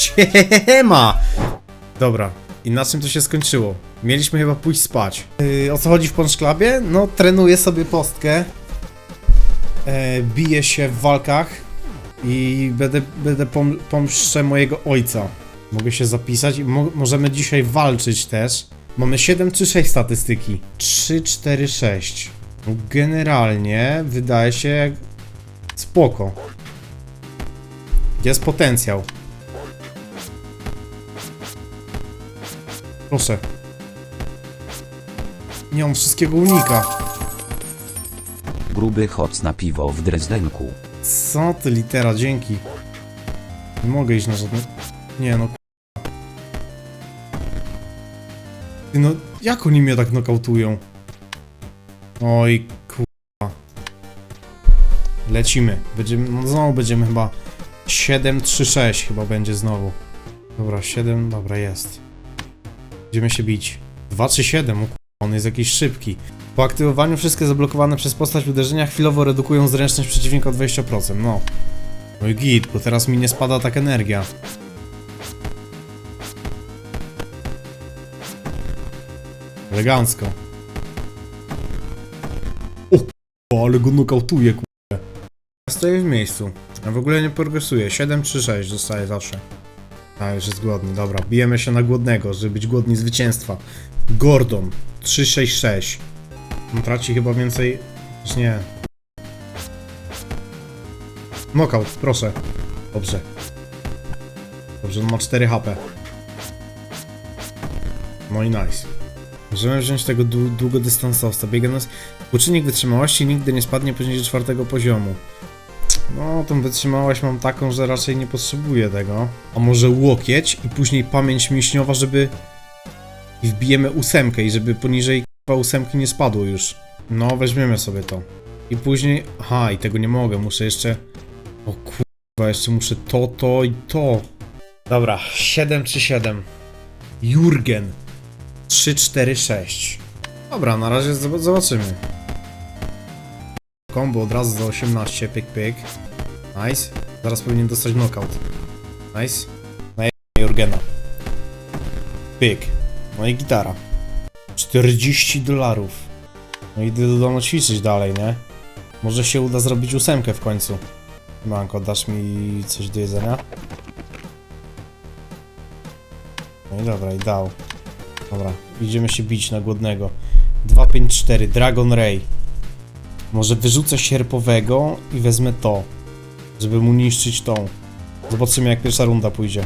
Siema! Dobra, i na czym to się skończyło? Mieliśmy chyba pójść spać. Yy, o co chodzi w Punch Clubie? No, trenuję sobie postkę. E, biję się w walkach i będę, będę pom pomszczę mojego ojca. Mogę się zapisać i mo możemy dzisiaj walczyć też. Mamy 7 czy 6 statystyki. 3, 4, 6. No, Generalnie wydaje się jak spoko. Jest potencjał. Proszę. Nie, on wszystkiego unika. Gruby hoc na piwo w Drezdenku. Co ty litera, dzięki. Nie mogę iść na żadne... Nie no k***a. Ty no, jak oni mnie tak nokautują? Oj kurwa. Lecimy. Będziemy, no znowu będziemy chyba 7-3-6 chyba będzie znowu. Dobra, 7, dobra jest. Będziemy się bić. 2-3-7, o kurwa, on jest jakiś szybki. Po aktywowaniu wszystkie zablokowane przez postać uderzenia chwilowo redukują zręczność przeciwnika o 20%. No. No i git, bo teraz mi nie spada tak energia. Elegancko. O ale go nokautuje, k***a. Stoję w miejscu. Ja w ogóle nie progresuję. 7 czy 6 dostaję zawsze. A, już jest głodny. Dobra, bijemy się na głodnego, żeby być głodni zwycięstwa. Gordon. 366. On traci chyba więcej... Już nie. Knockout, proszę. Dobrze. Dobrze, on ma 4 HP. No i nice. Możemy wziąć tego dłu- długodystansowca. Biega nas... Uczynnik wytrzymałości nigdy nie spadnie poniżej czwartego poziomu. No, tą wytrzymałość mam taką, że raczej nie potrzebuję tego. A może łokieć i później pamięć mięśniowa, żeby... I wbijemy ósemkę i żeby poniżej k***a ósemki nie spadło już. No, weźmiemy sobie to. I później... Aha, i tego nie mogę, muszę jeszcze... O kurwa, jeszcze muszę to, to i to. Dobra, 7 czy 7. Jurgen. 3, 4, 6. Dobra, na razie zob- zobaczymy. Combo od razu za 18, pyk, pyk. Nice. Zaraz powinien dostać knockout. Nice. I Jurgena. Pyk. No i gitara. 40 dolarów. No i idę do domu ćwiczyć dalej, nie? Może się uda zrobić ósemkę w końcu. Manko, dasz mi coś do jedzenia? No i dobra, i dał. Dobra, idziemy się bić na głodnego. 254, Dragon Ray. Może wyrzucę sierpowego i wezmę to, żeby mu niszczyć tą. Zobaczymy jak pierwsza runda pójdzie.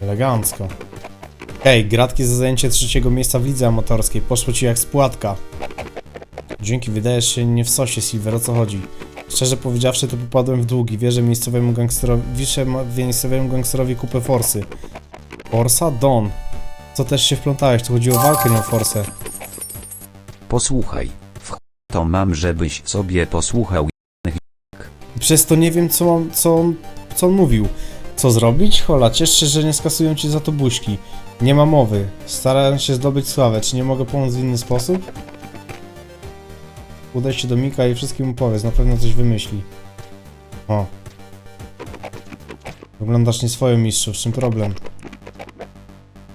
Elegancko. Hej, gratki za zajęcie trzeciego miejsca w lidze amatorskiej. Poszło ci jak spłatka. Dzięki, wydajesz się nie w sosie, Silver, o co chodzi? Szczerze powiedziawszy, to popadłem w długi. Wierzę miejscowemu gangsterowi, wiszę miejscowemu gangsterowi kupę forsy. Forsa? Don. Co też się wplątałeś? Tu chodzi o walkę, nie o forsę. Posłuchaj. W ch- to mam, żebyś sobie posłuchał. Przez to nie wiem, co mam, co on, co on mówił. Co zrobić? Hola, ciesz się, że nie skasują ci za to buźki. Nie ma mowy. Starałem się zdobyć sławę. Czy nie mogę pomóc w inny sposób? Udaj się do Mika i wszystkim mu powiedz. Na pewno coś wymyśli. O. Wyglądasz nie swoją mistrzu. W czym problem?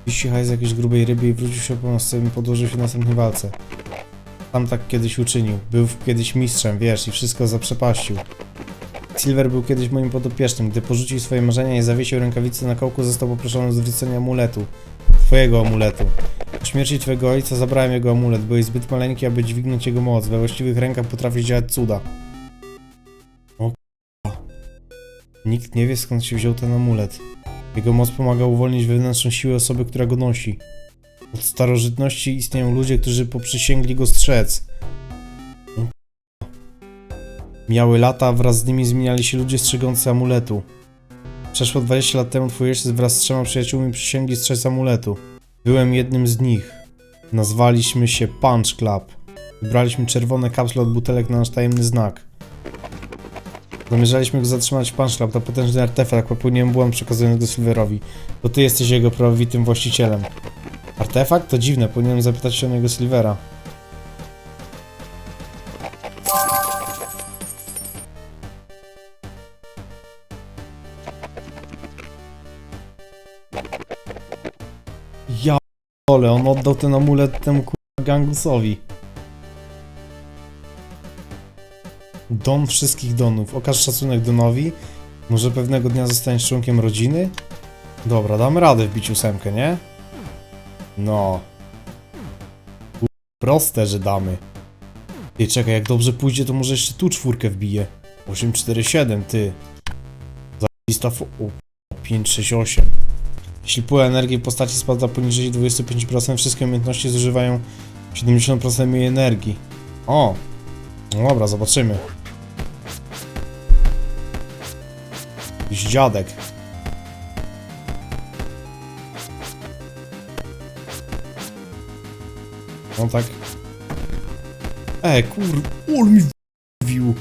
Wisi hajs jakiejś grubej rybie i wrócił się po nas i podłożył się w następnej walce. Tam tak kiedyś uczynił. Był kiedyś mistrzem, wiesz, i wszystko zaprzepaścił. Silver był kiedyś moim podopiecznym. Gdy porzucił swoje marzenia i zawiesił rękawice na kołku, został poproszony o zwrócenie amuletu. Twojego amuletu. Po śmierci twojego ojca zabrałem jego amulet. Byłeś zbyt maleńki, aby dźwignąć jego moc. We właściwych rękach potrafisz działać cuda. O k***a. Nikt nie wie skąd się wziął ten amulet. Jego moc pomaga uwolnić wewnętrzną siłę osoby, która go nosi. Od starożytności istnieją ludzie, którzy poprzysięgli go strzec. O k***a. Miały lata, a wraz z nimi zmieniali się ludzie strzegący amuletu. Przeszło 20 lat temu twój ojciec wraz z trzema przyjaciółmi przysięgli strzec amuletu. Byłem jednym z nich. Nazwaliśmy się Punch Club. Wybraliśmy czerwone kapsle od butelek na nasz tajemny znak. No, Zamierzaliśmy go zatrzymać w Punchclub, to potężny artefakt, popełniłem błąd przekazując go Silverowi, bo ty jesteś jego prawowitym właścicielem. Artefakt? To dziwne, powinienem zapytać się o niego Silvera. Ja ale on oddał ten amulet temu kurwa Gangusowi. Don wszystkich donów. Okaż szacunek Donowi. Może pewnego dnia zostaniesz członkiem rodziny? Dobra, damy radę wbić ósemkę, nie? No. Proste, że damy. Ty, czekaj, jak dobrze pójdzie, to może jeszcze tu czwórkę wbije. 847, ty. Zalista fo... O, 568. Jeśli pula energii w postaci spada poniżej 25%, wszystkie umiejętności zużywają 70% mniej energii. O! No dobra, zobaczymy. Jakiś dziadek. No tak. E, kur... Ol mi wbił.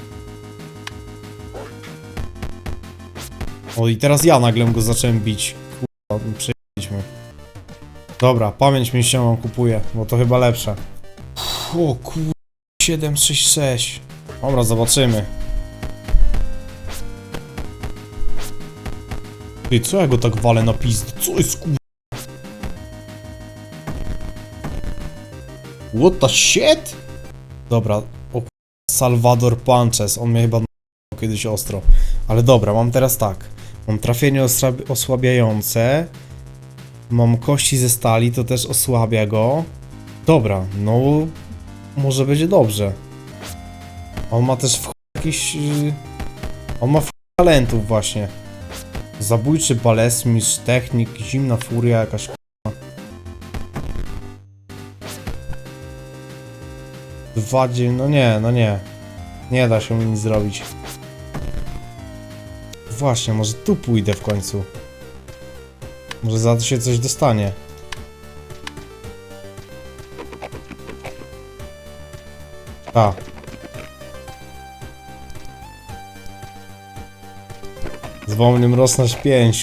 O, i teraz ja nagle go zacząłem bić. Kurwa, przejdźmy. Dobra, pamięć mięśniową kupuję, bo to chyba lepsze. O kur... 766. Dobra, zobaczymy. Ty, co ja go tak walę na pizdę? Co jest kur... What the shit? Dobra, o Salvador Punches, on mnie chyba kiedyś ostro. Ale dobra, mam teraz tak. Mam trafienie osłabiające. Mam kości ze stali, to też osłabia go. Dobra, no może będzie dobrze. On ma też w jakiś... yy, On ma talentów właśnie. Zabójczy balesmistrz, technik, zimna furia jakaś k***a. Dwa dzie... no nie, no nie. Nie da się nic zrobić. Właśnie, może tu pójdę w końcu. Może za to się coś dostanie. A. Zwolnym rosnąć 5.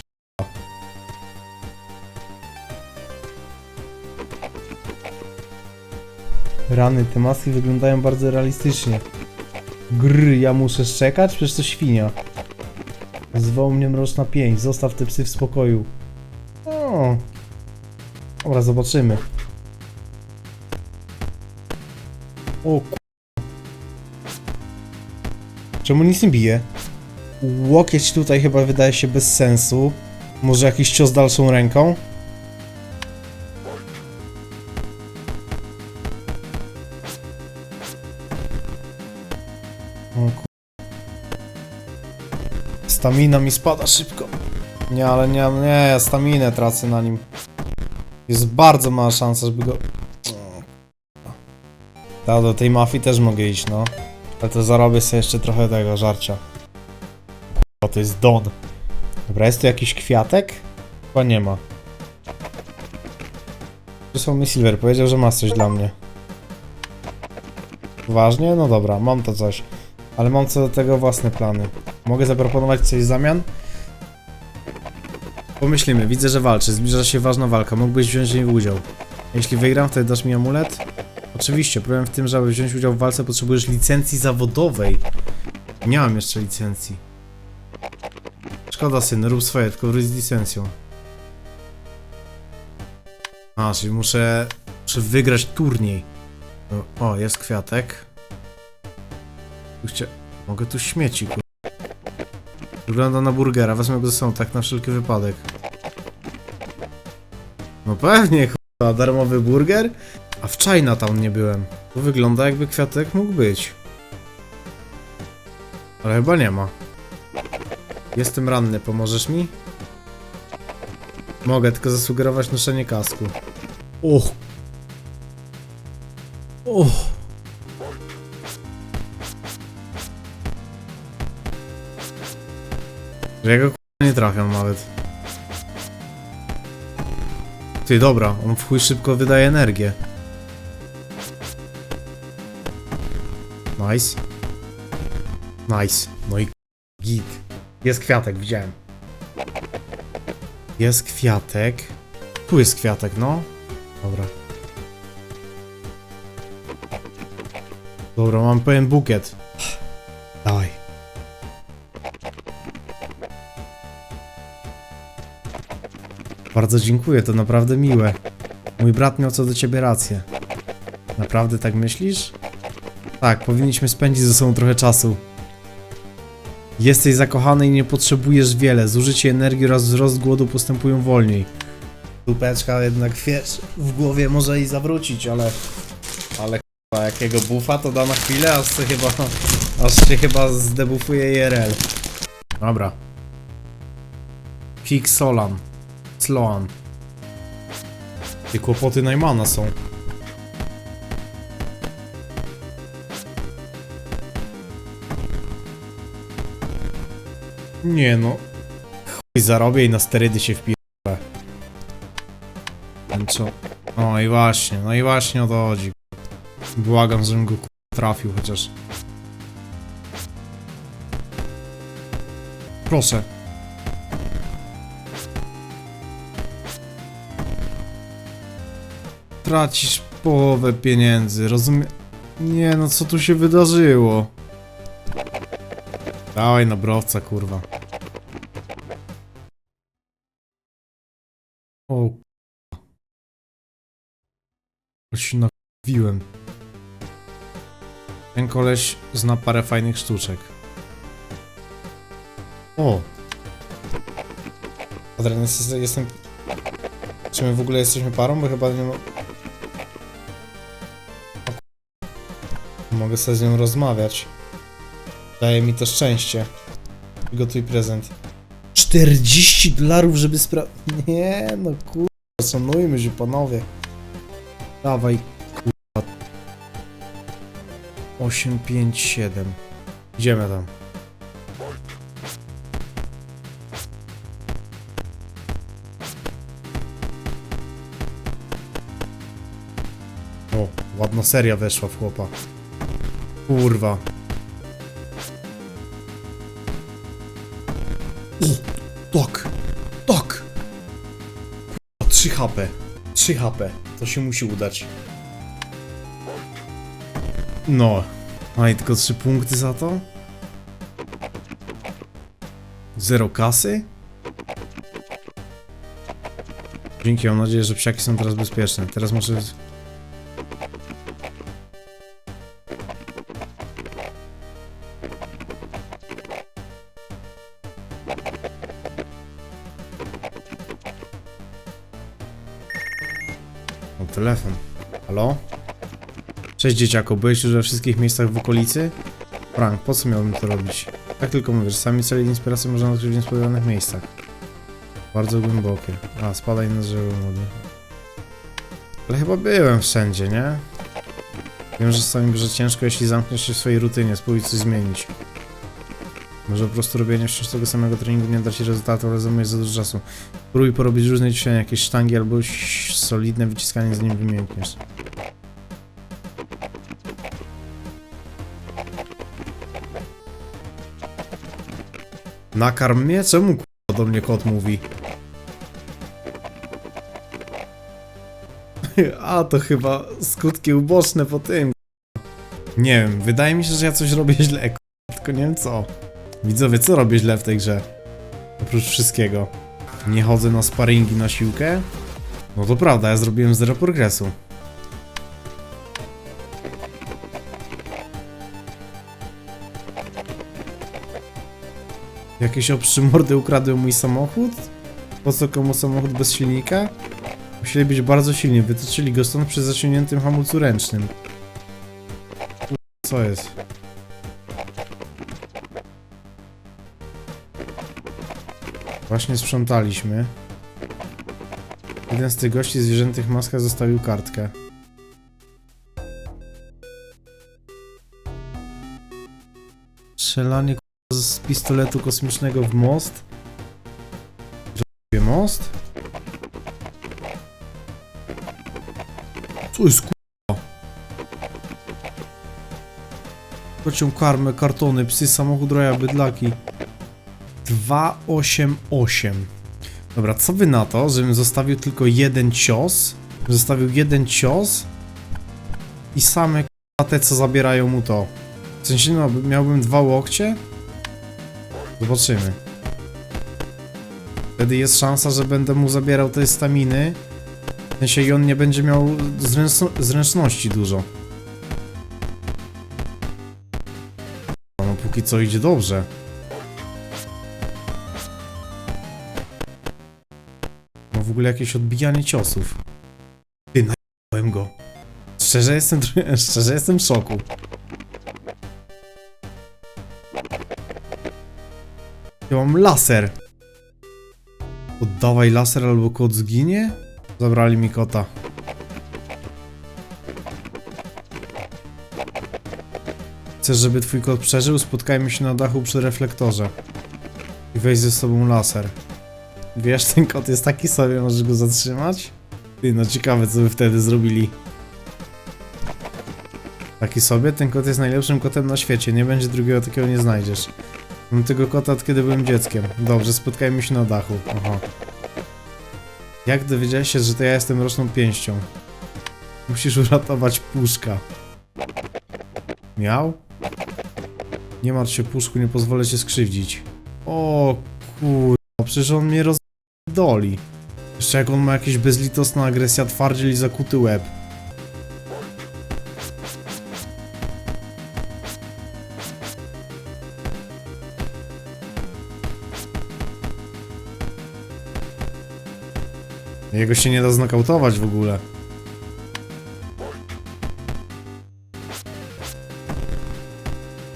Rany, te maski wyglądają bardzo realistycznie. Gry, ja muszę szczekać? Przecież to świnia. Zwoł mnie mroczna pięć, zostaw te psy w spokoju. O. Dobra, zobaczymy. O ku... Czemu nic nie bije? Łokieć tutaj chyba wydaje się bez sensu. Może jakiś cios dalszą ręką? Stamina mi spada szybko. Nie, ale nie, nie, ja staminę tracę na nim. Jest bardzo mała szansa, żeby go... Ta, do tej mafii też mogę iść, no. Ale to zarobię sobie jeszcze trochę tego żarcia. O, to jest Don. Dobra, jest tu jakiś kwiatek? Chyba nie ma. Przysłał Silver, powiedział, że masz coś dla mnie. Ważnie? No dobra, mam to coś. Ale mam co do tego własne plany. Mogę zaproponować coś w zamian? Pomyślimy, widzę, że walczy. Zbliża się ważna walka. Mógłbyś wziąć w niej udział. Jeśli wygram, wtedy dasz mi amulet? Oczywiście, problem w tym, że aby wziąć udział w walce potrzebujesz licencji zawodowej. Nie mam jeszcze licencji. Szkoda syn, rób swoje, tylko wróć z licencją. A, czyli muszę, muszę wygrać turniej. O, O, jest kwiatek. Tu chcia... Mogę tu śmieci, kur... Wygląda na burgera, wezmę go ze sobą, tak na wszelki wypadek. No pewnie, kurwa, darmowy burger? A w Chinatown nie byłem. To wygląda jakby kwiatek mógł być. Ale chyba nie ma. Jestem ranny, pomożesz mi? Mogę tylko zasugerować noszenie kasku. Och. Och. Że ja go nie trafiam nawet. Ty, dobra, on w chuj szybko wydaje energię. Nice. Nice. No i git. Jest kwiatek, widziałem. Jest kwiatek. Tu jest kwiatek, no. Dobra. Dobra, mam pełen bukiet. Dawaj. Bardzo dziękuję, to naprawdę miłe. Mój brat miał co do ciebie rację. Naprawdę tak myślisz? Tak, powinniśmy spędzić ze sobą trochę czasu. Jesteś zakochany i nie potrzebujesz wiele. Zużycie energii oraz wzrost głodu postępują wolniej. Dupeczka jednak wiesz, w głowie może i zawrócić, ale... Ale k***a, jakiego bufa to da na chwilę, aż się chyba... Aż się chyba zdebufuje IRL. Dobra. Fix Solan. Sloan. Te kłopoty Najmana są. Nie no. Chuj zarobię i na sterydy się wpierdolę. No co? No i właśnie, no i właśnie o to chodzi. Błagam, żebym go trafił chociaż. Proszę. Tracisz połowę pieniędzy, rozumiem? Nie no, co tu się wydarzyło? Dawaj na browca, kurwa. O. Ale się nawiłem. Ten koleś zna parę fajnych sztuczek. O! Adrian, jest- jestem... Czy my w ogóle jesteśmy parą? Bo chyba nie ma... Mogę sobie z nią rozmawiać. Daje mi to szczęście. Gotuj prezent. 40 dolarów, żeby spra... Nie, no kurwa, szanujmy się panowie. Dawaj, kurwa. 8, 5, 7. Idziemy tam. O, ładna seria weszła w chłopa. Kurwa. 3 HP. To się musi udać. No. A i tylko 3 punkty za to? Zero kasy? Dzięki, mam nadzieję, że psiaki są teraz bezpieczne. Teraz może... telefon. Halo? Cześć dzieciako, byłeś już we wszystkich miejscach w okolicy? Frank, po co miałbym to robić? Tak tylko mówię, że sami cele i inspiracje można odkryć w niespodziewanych miejscach. Bardzo głębokie. A, spadaj na drzewo młody. Ale chyba byłem wszędzie, nie? Wiem, że czasami że ciężko, jeśli zamkniesz się w swojej rutynie, spróbuj coś zmienić. Może po prostu robienie wciąż tego samego treningu nie da ci rezultatu, ale zajmuje za dużo czasu. Spróbuj porobić różne ćwiczenia, jakieś sztangi albo solidne wyciskanie, zanim wymiękniesz. Nakarm mnie? Czemu k***a do mnie kot mówi? A, to chyba skutki uboczne po tym. Nie wiem, wydaje mi się, że ja coś robię źle, k***a, tylko nie wiem co. Widzowie, co robię źle w tej grze? Oprócz wszystkiego. Nie chodzę na sparingi na siłkę? No to prawda, ja zrobiłem zero progresu. Jakieś obszymordy ukradły mój samochód? Po co komu samochód bez silnika? Musieli być bardzo silni, wytoczyli go stąd przy zaciągniętym hamulcu ręcznym. Co jest? Właśnie sprzątaliśmy. Jeden z tych gości zwierzętych maskach zostawił kartkę. Strzelanie z pistoletu kosmicznego w most. Że most? Co jest k***a? Kocią karmę, kartony, psy, samochód, roja, bydlaki. 288. Dobra, co wy na to, żebym zostawił tylko jeden cios? Zostawił jeden cios i same te, co zabierają mu to. W sensie, no, miałbym dwa łokcie? Zobaczymy. Wtedy jest szansa, że będę mu zabierał te staminy. sensie i on nie będzie miał zręczno- zręczności dużo. No póki co idzie dobrze. Ogóle jakieś odbijanie ciosów. Ty, najebałem go. Szczerze jestem, szczerze jestem w szoku. Ja mam laser. Oddawaj laser albo kot zginie? Zabrali mi kota. Chcesz, żeby twój kot przeżył? Spotkajmy się na dachu przy reflektorze. I weź ze sobą laser. Wiesz, ten kot jest taki sobie, możesz go zatrzymać? Ty, no ciekawe, co by wtedy zrobili. Taki sobie? Ten kot jest najlepszym kotem na świecie. Nie będzie drugiego takiego nie znajdziesz. Mam tego kota od kiedy byłem dzieckiem. Dobrze, spotkajmy się na dachu. Aha. Jak dowiedziałeś się, że to ja jestem roczną pięścią? Musisz uratować puszka. Miał? Nie martw się, puszku, nie pozwolę cię skrzywdzić. O kurwa, przecież on mnie rozdoli. Jeszcze jak on ma jakieś bezlitosna agresja, twardziel i zakuty łeb. Jego się nie da znokautować w ogóle.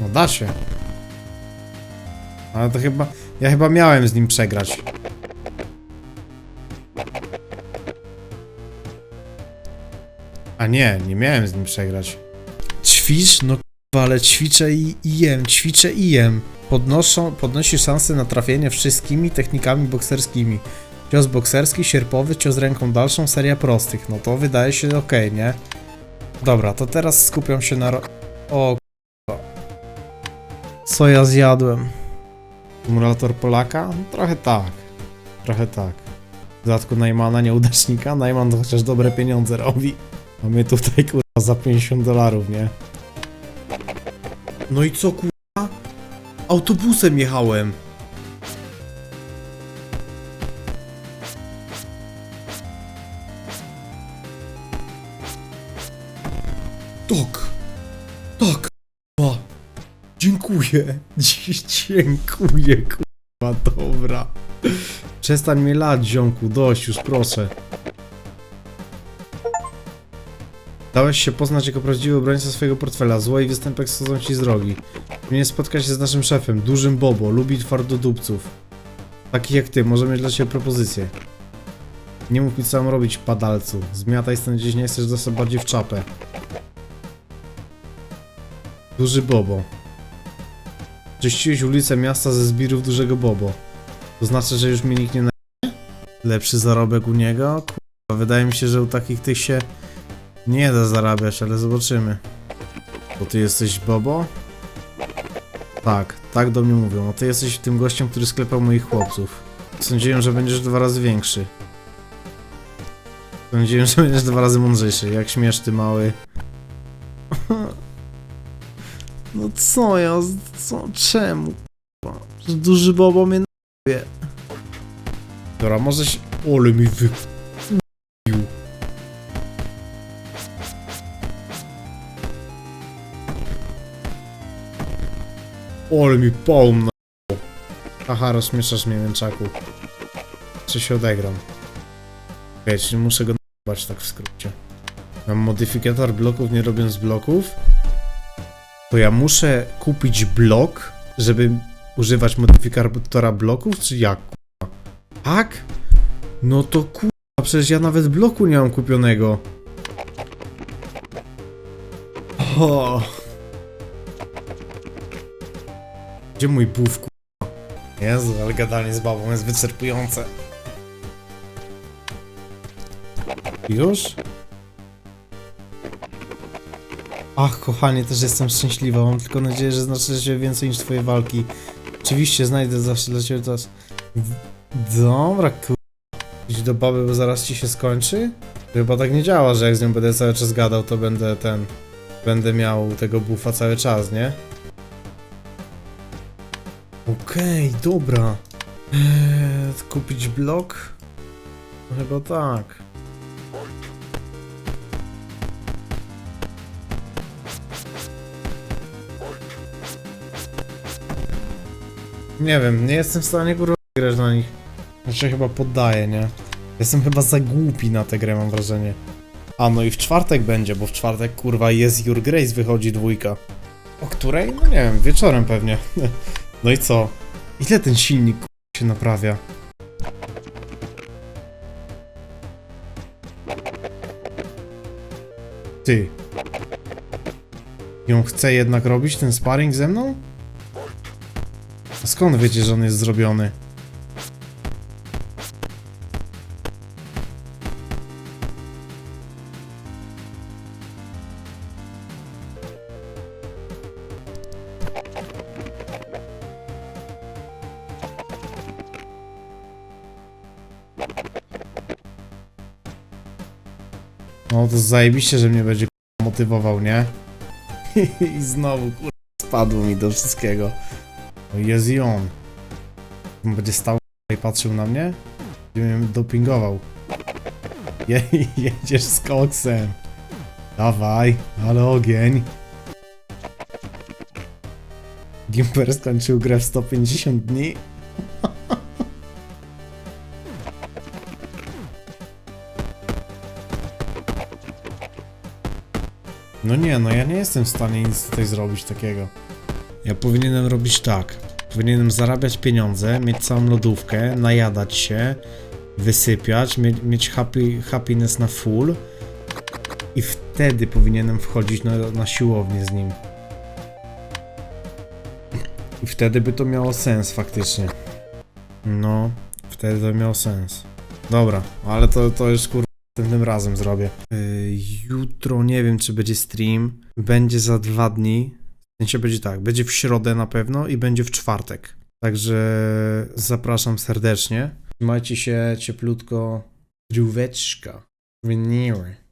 No da się. Ale to chyba... Ja chyba miałem z nim przegrać. A nie, nie miałem z nim przegrać. Ćwicz? No k***a, ale ćwiczę i, i jem, ćwiczę i jem. Podnoszą, podnosi szansę na trafienie wszystkimi technikami bokserskimi. Cios bokserski, sierpowy, cios ręką dalszą, seria prostych. No to wydaje się ok, nie? Dobra, to teraz skupiam się na... Ro... O k***a. Co ja zjadłem? Simulator Polaka? No, trochę tak. Trochę tak. W dodatku Najmana, nieudacznika. Najman to chociaż dobre pieniądze robi. A my tutaj kurwa za 50 dolarów, nie? No i co kurwa? Autobusem jechałem. Tak. Tak. kurwa. Dziękuję. Dziękuję, kurwa, dobra. Przestań mnie lać, ziomku, dość już, proszę. Dałeś się poznać jako prawdziwy obrońca swojego portfela. Zło i występek schodzą ci z drogi. Mnie spotkać się z naszym szefem, dużym Bobo. Lubi twardodupców. Takich jak ty, może mieć dla ciebie propozycję. Nie mów mi co mam robić, padalcu. Zmiataj stąd gdzieś nie chcesz dostać bardziej w czapę. Duży Bobo. Czyściłeś ulicę miasta ze zbirów dużego Bobo. To znaczy, że już mnie nikt nie na... Lepszy zarobek u niego? Kurwa, wydaje mi się, że u takich tych się nie da zarabiać, ale zobaczymy. Bo ty jesteś Bobo? Tak, tak do mnie mówią. A ty jesteś tym gościem, który sklepał moich chłopców. Sądziłem, że będziesz dwa razy większy. Sądziłem, że będziesz dwa razy mądrzejszy. Jak śmiesz ty mały. No co ja, co, czemu? Duży Bobo mnie n***je. Dobra, może się... Ole mi wy... Ole mi połm na... Aha, rozmieszasz mnie, mięczaku. Czy się odegram? Czyli muszę go n***bać tak w skrócie. Mam modyfikator bloków, nie robiąc bloków. To ja muszę kupić blok, żeby używać modyfikatora bloków, czy jak? Tak? No to kurwa, przecież ja nawet bloku nie mam kupionego. O. Gdzie mój buf, kurwa? Jezu, ale gadanie z babą jest wyczerpujące. Już? Ach, kochanie, też jestem szczęśliwa. Mam tylko nadzieję, że znaczy się więcej niż twoje walki. Oczywiście znajdę zawsze dla ciebie czas. Dobra, kur... Idź do baby, bo zaraz ci się skończy? Chyba tak nie działa, że jak z nią będę cały czas gadał, to będę ten... Będę miał tego buffa cały czas, nie? Okej, okay, dobra. Eee, kupić blok? Chyba tak. Nie wiem, nie jestem w stanie kurwa grać na nich. Znaczy chyba poddaję, nie? Jestem chyba za głupi na tę grę, mam wrażenie. A no i w czwartek będzie, bo w czwartek kurwa jest Your Grace wychodzi dwójka. O której? No nie wiem, wieczorem pewnie. No i co? Ile ten silnik się naprawia? Ty. Ją chce jednak robić ten sparring ze mną? A skąd wiecie, że on jest zrobiony? No to zajebiście, że mnie będzie motywował, nie? I znowu kur... spadło mi do wszystkiego. Jest i on. On Będzie stał i patrzył na mnie? Będzie mnie dopingował. Je, jedziesz z koksem. Dawaj, ale ogień. Gimper skończył grę w 150 dni. No nie, no ja nie jestem w stanie nic tutaj zrobić takiego. Ja powinienem robić tak. Powinienem zarabiać pieniądze, mieć całą lodówkę, najadać się, wysypiać, mieć, mieć happy, happiness na full i wtedy powinienem wchodzić na, na siłownię z nim. I wtedy by to miało sens faktycznie. No, wtedy to miało sens. Dobra, ale to, to już kur... tym razem zrobię. Yy, jutro nie wiem, czy będzie stream. Będzie za dwa dni. W sensie będzie tak, będzie w środę na pewno i będzie w czwartek. Także zapraszam serdecznie. Trzymajcie się cieplutko. Dróweczka. Veneer.